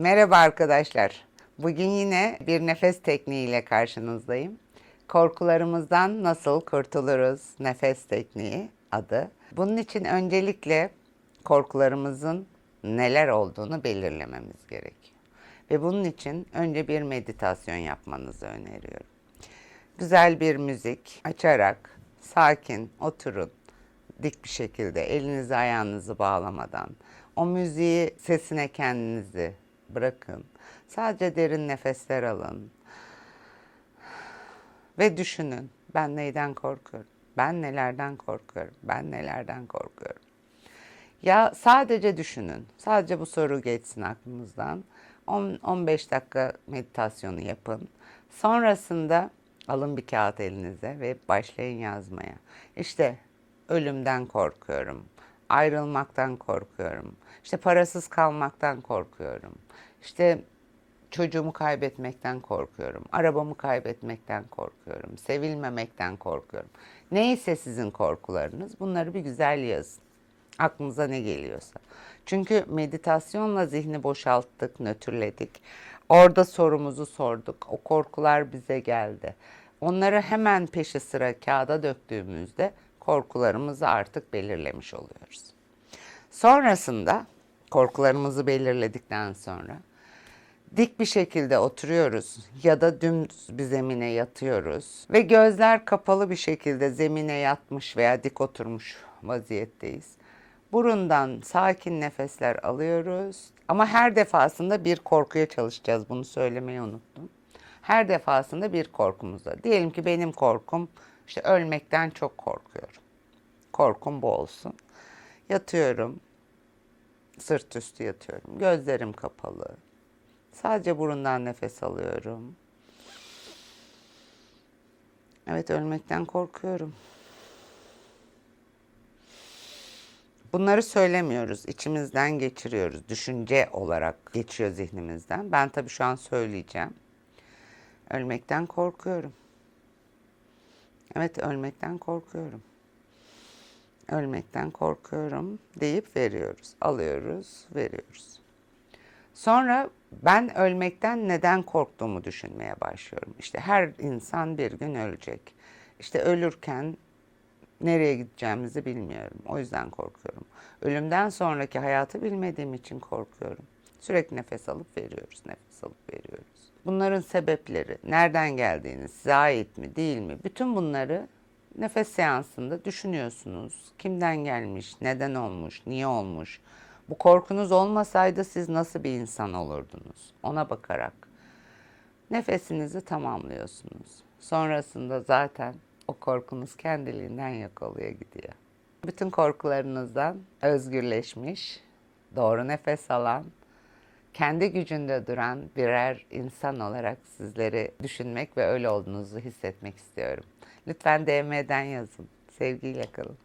Merhaba arkadaşlar. Bugün yine bir nefes tekniğiyle karşınızdayım. Korkularımızdan nasıl kurtuluruz? Nefes tekniği adı. Bunun için öncelikle korkularımızın neler olduğunu belirlememiz gerekiyor. Ve bunun için önce bir meditasyon yapmanızı öneriyorum. Güzel bir müzik açarak sakin oturun. Dik bir şekilde elinizi ayağınızı bağlamadan o müziği sesine kendinizi bırakın. Sadece derin nefesler alın. Ve düşünün. Ben neyden korkuyorum? Ben nelerden korkuyorum? Ben nelerden korkuyorum? Ya sadece düşünün. Sadece bu soru geçsin aklınızdan. 10-15 dakika meditasyonu yapın. Sonrasında alın bir kağıt elinize ve başlayın yazmaya. İşte ölümden korkuyorum. Ayrılmaktan korkuyorum. İşte parasız kalmaktan korkuyorum. İşte çocuğumu kaybetmekten korkuyorum. Arabamı kaybetmekten korkuyorum. Sevilmemekten korkuyorum. Neyse sizin korkularınız bunları bir güzel yazın. Aklınıza ne geliyorsa. Çünkü meditasyonla zihni boşalttık, nötrledik. Orada sorumuzu sorduk. O korkular bize geldi. Onları hemen peşi sıra kağıda döktüğümüzde korkularımızı artık belirlemiş oluyoruz. Sonrasında korkularımızı belirledikten sonra dik bir şekilde oturuyoruz ya da dümdüz bir zemine yatıyoruz ve gözler kapalı bir şekilde zemine yatmış veya dik oturmuş vaziyetteyiz. Burundan sakin nefesler alıyoruz ama her defasında bir korkuya çalışacağız. Bunu söylemeyi unuttum. Her defasında bir korkumuzda. Diyelim ki benim korkum işte ölmekten çok korkuyorum. Korkum bu olsun. Yatıyorum. Sırt üstü yatıyorum. Gözlerim kapalı. Sadece burundan nefes alıyorum. Evet ölmekten korkuyorum. Bunları söylemiyoruz, içimizden geçiriyoruz. Düşünce olarak geçiyor zihnimizden. Ben tabii şu an söyleyeceğim. Ölmekten korkuyorum. Evet ölmekten korkuyorum. Ölmekten korkuyorum deyip veriyoruz. Alıyoruz, veriyoruz. Sonra ben ölmekten neden korktuğumu düşünmeye başlıyorum. İşte her insan bir gün ölecek. İşte ölürken nereye gideceğimizi bilmiyorum. O yüzden korkuyorum. Ölümden sonraki hayatı bilmediğim için korkuyorum. Sürekli nefes alıp veriyoruz, nefes alıp veriyoruz. Bunların sebepleri, nereden geldiğini, size ait mi, değil mi? Bütün bunları nefes seansında düşünüyorsunuz. Kimden gelmiş, neden olmuş, niye olmuş? Bu korkunuz olmasaydı siz nasıl bir insan olurdunuz? Ona bakarak nefesinizi tamamlıyorsunuz. Sonrasında zaten o korkunuz kendiliğinden yok oluyor gidiyor. Bütün korkularınızdan özgürleşmiş, doğru nefes alan, kendi gücünde duran birer insan olarak sizleri düşünmek ve öyle olduğunuzu hissetmek istiyorum. Lütfen DM'den yazın. Sevgiyle kalın.